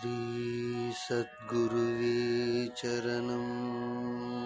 श्रीसद्गुरुवे चरणम्